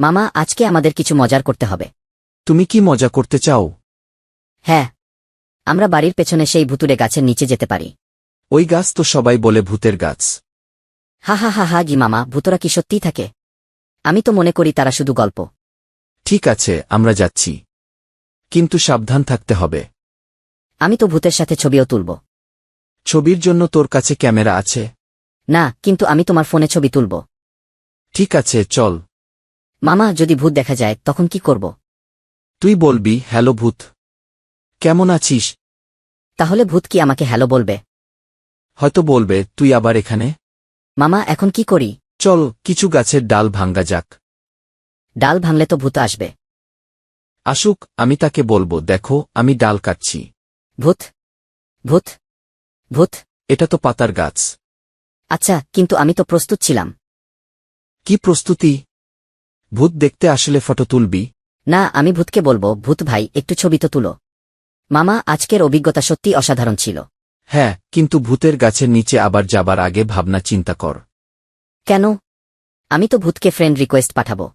মামা আজকে আমাদের কিছু মজার করতে হবে। তুমি কি মজা করতে চাও? হ্যাঁ আমরা বাড়ির পেছনে সেই ভুতুরে গাছের নিচে যেতে পারি। ওই গাছ তো সবাই বলে ভূতের গাছ। হা হা হা হা গি মামা ভূতরা কি সত্যিই থাকে? আমি তো মনে করি তারা শুধু গল্প। ঠিক আছে আমরা যাচ্ছি। কিন্তু সাবধান থাকতে হবে। আমি তো ভূতের সাথে ছবিও তুলব। ছবির জন্য তোর কাছে ক্যামেরা আছে? না কিন্তু আমি তোমার ফোনে ছবি তুলব। ঠিক আছে চল। মামা যদি ভূত দেখা যায় তখন কি করব? তুই বলবি হ্যালো ভূত। কেমন আছিস? তাহলে ভূত কি আমাকে হ্যালো বলবে? হয়তো বলবে তুই আবার এখানে? মামা এখন কি করি? চল কিছু গাছের ডাল ভাঙ্গা যাক। ডাল ভাঙলে তো ভূত আসবে। আসুক আমি তাকে বলব দেখো আমি ডাল কাটছি। ভূত ভূত ভূত। এটা তো পাতার গাছ। আচ্ছা কিন্তু আমি তো প্রস্তুত ছিলাম। কি প্রস্তুতি? ভূত দেখতে আসলে ফটো তুলবি? না আমি ভূতকে বলব ভূত ভাই একটু ছবি তো তুলো। মামা আজকের অভিজ্ঞতা সত্যি অসাধারণ ছিল। হ্যাঁ কিন্তু ভূতের গাছের নিচে আবার যাবার আগে ভাবনা চিন্তা কর। কেন? আমি তো ভূতকে ফ্রেন্ড রিকোয়েস্ট পাঠাবো।